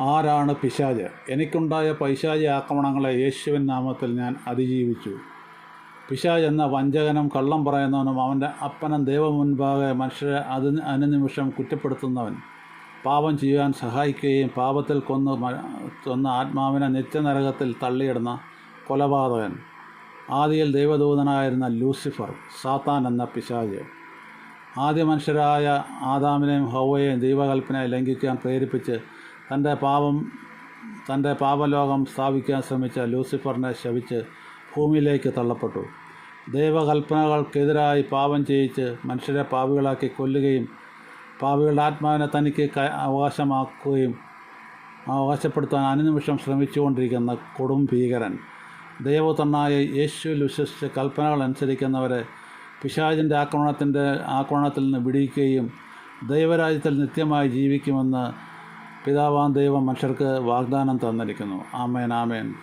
ആരാണ് പിശാജ് എനിക്കുണ്ടായ പൈശാചി ആക്രമണങ്ങളെ യേശുവിൻ നാമത്തിൽ ഞാൻ അതിജീവിച്ചു. പിശാജ് എന്ന വഞ്ചകനും കള്ളം പറയുന്നവനും അവന്റെ അപ്പനും ദൈവം മുൻപാകെ മനുഷ്യരെ അതിന് അനുനിമിഷം കുറ്റപ്പെടുത്തുന്നവൻ. പാപം ചെയ്യാൻ സഹായിക്കുകയും പാപത്തിൽ കൊന്ന് കൊന്ന ആത്മാവിനെ നിത്യനരകത്തിൽ തള്ളിയിടുന്ന കൊലപാതകൻ. ആദിയിൽ ദൈവദൂതനായിരുന്ന ലൂസിഫർ സാത്താൻ എന്ന പിശാജ് ആദ്യ മനുഷ്യരായ ആദാമിനെയും ഹൗവയെയും ദൈവകൽപ്പനയെ ലംഘിക്കാൻ പ്രേരിപ്പിച്ച് തന്റെ പാപം തന്റെ പാപലോകം സ്ഥാപിക്കാൻ ശ്രമിച്ച ലൂസിഫറിനെ ശവിച്ച് ഭൂമിയിലേക്ക് തള്ളപ്പെട്ടു. ദൈവകൽപ്പനകൾക്കെതിരായി പാപം ചെയ്യിച്ച് മനുഷ്യരെ പാപികളാക്കി കൊല്ലുകയും പാപികളുടെ ആത്മാവിനെ തനിക്ക് അവകാശമാക്കുകയും അവകാശപ്പെടുത്താൻ അനുനിമിഷം ശ്രമിച്ചുകൊണ്ടിരിക്കുന്ന കൊടും ഭീകരൻ. ദൈവത്തണ്ണായ യേശുവിൽ വിശ്വസിച്ച് കൽപ്പനകൾ അനുസരിക്കുന്നവരെ പിശാചിന്റെ ആക്രമണത്തിന്റെ ആക്രമണത്തിൽ നിന്ന് വിടിയിക്കുകയും ദൈവരാജ്യത്തിൽ നിത്യമായി ജീവിക്കുമെന്ന് പിതാവാൻ ദൈവം മനുഷ്യർക്ക് വാഗ്ദാനം തന്നിരിക്കുന്നു. ആമേൻ ആമേൻ.